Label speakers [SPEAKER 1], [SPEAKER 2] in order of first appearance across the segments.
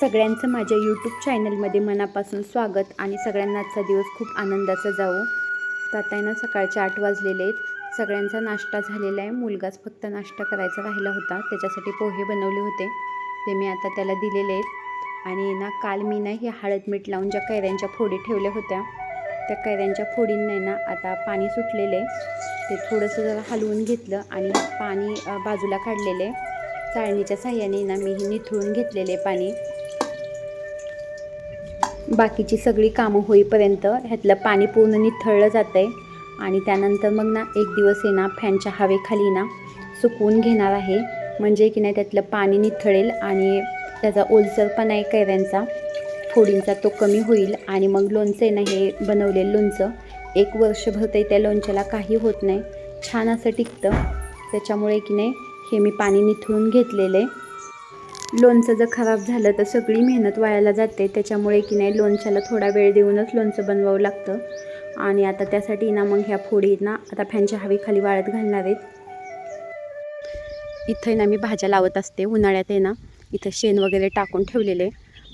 [SPEAKER 1] सगळ्यांचं माझ्या यूट्यूब चॅनलमध्ये मनापासून स्वागत आणि सगळ्यांना आजचा दिवस खूप आनंदाचा जावो. तर आता आहे ना सकाळचे आठ वाजलेले आहेत. सगळ्यांचा नाश्ता झालेला आहे. मुलगाच फक्त नाश्ता करायचा राहिला होता. त्याच्यासाठी पोहे बनवले होते. ते मी आता त्याला दिलेले आहेत. आणि ना काल मी ना हे हळद मीठ लावून ज्या कैऱ्यांच्या फोडी ठेवल्या होत्या त्या कैऱ्यांच्या फोडींना ना आता पाणी सुटलेलं आहे. ते थोडंसं जरा हलवून घेतलं आणि पाणी बाजूला काढलेले चाळणीच्या साह्याने ना मी हे निथळून घेतलेले पाणी. बाकीची सगळी कामं होईपर्यंत ह्यातलं पाणी पूर्ण निथळलं जातं आहे आणि त्यानंतर मग ना एक दिवस आहे ना फॅनच्या हवेखाली ना सुकवून घेणार आहे. म्हणजे की नाही त्यातलं पाणी निथळेल आणि त्याचा ओलसरपणा आहे कैऱ्यांचा. फोडींचा तो कमी होईल आणि मग लोणचं आहे ना हे बनवलेलं लोणचं. एक वर्षभर ते त्या लोणच्याला काही होत नाही. छान असं टिकतं. त्याच्यामुळे की नाही हे मी पाणी निथळून घेतलेलं आहे. लोणचं जर खराब झालं तर सगळी मेहनत वायाला जाते. त्याच्यामुळे की नाही लोणच्याला थोडा वेळ देऊनच लोणचं बनवावं लागतं. आणि आता त्यासाठी ना मग ह्या फोडी ना आता फॅनच्या हवेखाली वाळत घालणार आहेत. इथं ना मी भाज्या लावत असते उन्हाळ्यात आहे ना इथं शेण वगैरे टाकून ठेवलेले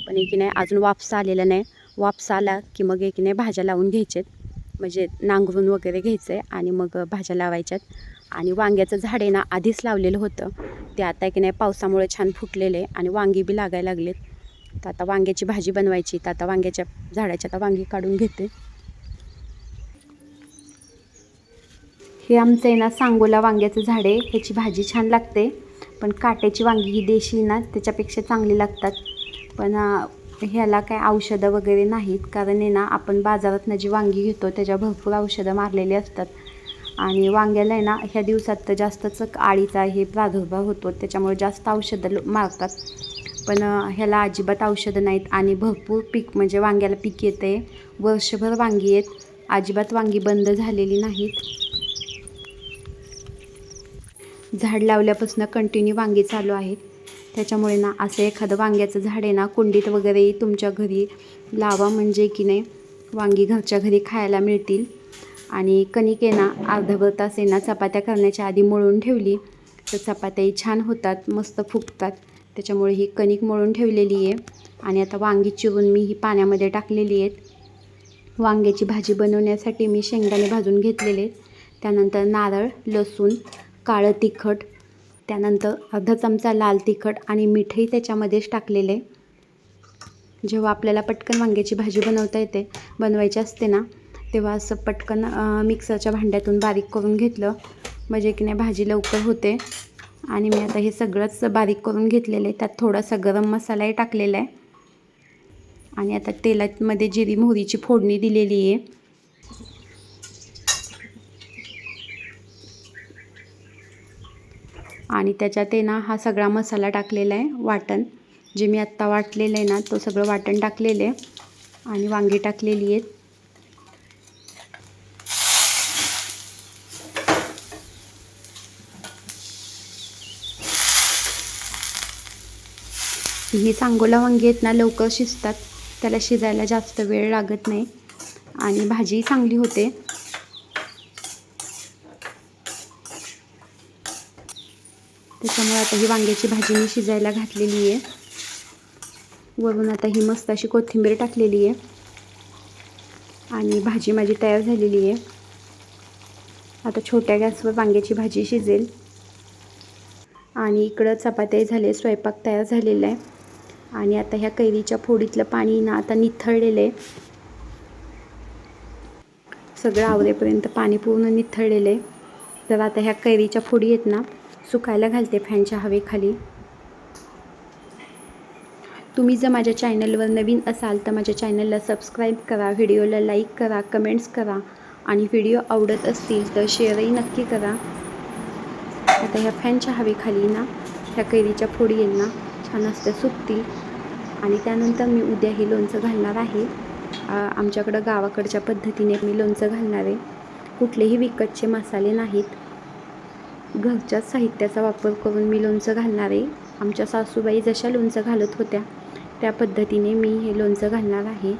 [SPEAKER 1] पण एक नाही अजून वापसा आलेला नाही. वापसा आला की मग एक नाही भाज्या लावून घ्यायच्यात म्हणजे नांगरून वगैरे घ्यायचं आहे आणि मग भाज्या लावायच्यात. आणि वांग्याचं झाड आहे ना आधीच लावलेलं होतं. ते आता की नाही पावसामुळे छान फुटलेले आणि वांगी बी लागायला लागलेत. तर आता वांग्याची भाजी बनवायची. तर आता वांग्याच्या झाडाच्या आता वांगी काढून घेते. हे आमचं आहे ना सांगोला वांग्याचं झाड आहे. ह्याची भाजी छान लागते. पण काट्याची वांगी ही देशी ना त्याच्यापेक्षा चांगली लागतात. पण ह्याला काय औषधं वगैरे नाहीत. कारण आहे ना आपण बाजारातनं जी वांगी घेतो त्याच्या भरपूर औषधं मारलेली असतात. आणि वांग्याला आहे ना ह्या दिवसात तर जास्तच आळीचा हे प्रादुर्भाव होतो त्याच्यामुळे जास्त औषधं लो- मारतात. पण ह्याला अजिबात औषधं नाहीत आणि भरपूर पीक म्हणजे वांग्याला पीक येते वर्षभर वांगी आहेत. अजिबात वांगी बंद झालेली नाहीत. झाड लावल्यापासून कंटिन्यू वांगी चालू आहेत. त्याच्यामुळे ना असं एखादं वांग्याचं झाड आहे ना कुंडीत वगैरे तुमच्या घरी लावा म्हणजे की नाही वांगी घरच्या घरी खायला मिळतील. आणि कणिक आहे ना अर्धभर तास आहे ना चपात्या करण्याच्या आधी मळून ठेवली. तर चपात्याही छान होतात मस्त फुगतात. त्याच्यामुळे ही कणिक मळून ठेवलेली आहे. आणि आता वांगी चिरून मी ही पाण्यामध्ये टाकलेली आहेत. वांग्याची भाजी बनवण्यासाठी मी शेंगदाणे भाजून घेतलेले आहेत. त्यानंतर नारळ लसूण काळं तिखट त्यानंतर अर्धा चमचा लाल तिखट आणि मीठही त्याच्यामध्येच टाकलेले जेव्हा आपल्याला पटकन वांग्याची भाजी बनवता येते बनवायची असते ना तेव्हा असं पटकन मिक्सरच्या भांड्यातून बारीक करून घेतलं. म्हणजे की नाही भाजी लवकर होते. आणि मी आता हे सगळंच बारीक करून घेतलेलं आहे. त्यात थोडासा गरम मसालाही टाकलेला आहे. आणि आता तेलामध्ये जिरी मोहरीची फोडणी दिलेली आहे. आणि त्याच्यात आहे ना हा सगळा मसाला टाकलेला आहे वाटण. जे मी आत्ता वाटलेलं आहे ना तो सगळं वाटण टाकलेलं आहे. आणि वांगी टाकलेली आहेत. ही सांगोला वांगी आहेत ना लवकर शिजतात. त्याला शिजायला जास्त वेळ लागत नाही. आणि भाजी चांगली होते. त्याच्यामुळे आता ही वांग्याची भाजी मी शिजायला घातलेली आहे. वरून आता ही मस्त अशी कोथिंबीर टाकलेली आहे. आणि भाजी माझी तयार झालेली आहे. आता छोट्या गॅसवर वांग्याची भाजी शिजेल. आणि इकडं चपात्याही झाले स्वयंपाक तयार झालेला आहे. आणि आता ह्या कैरीच्या फोडीतलं पाणी ना आता निथळलेलं आहे. सगळं आवरेपर्यंत पाणी पूर्ण निथळलेलं आहे. तर आता ह्या कैरीच्या फोडी आहेत ना सुकायला घालते फॅनच्या हवेखाली. तुम्ही जर माझ्या चॅनलवर नवीन असाल तर माझ्या चॅनलला सबस्क्राईब करा व्हिडिओला लाईक करा कमेंट्स करा आणि व्हिडिओ आवडत असतील तर शेअरही नक्की करा. आता ह्या फॅनच्या हवेखाली ना ह्या कैरीच्या फोडी आहेत ना छान असत्या सुकतील आणि त्यानंतर मी उद्या हे लोणचं घालणार आहे. आमच्याकडं गावाकडच्या पद्धतीने मी लोणचं घालणार आहे. कुठलेही विकतचे मसाले नाहीत. घरच्याच साहित्याचा वापर करून मी लोणचं घालणार आहे. आमच्या सासूबाई जशा लोणचं घालत होत्या त्या पद्धतीने मी हे लोणचं घालणार आहे.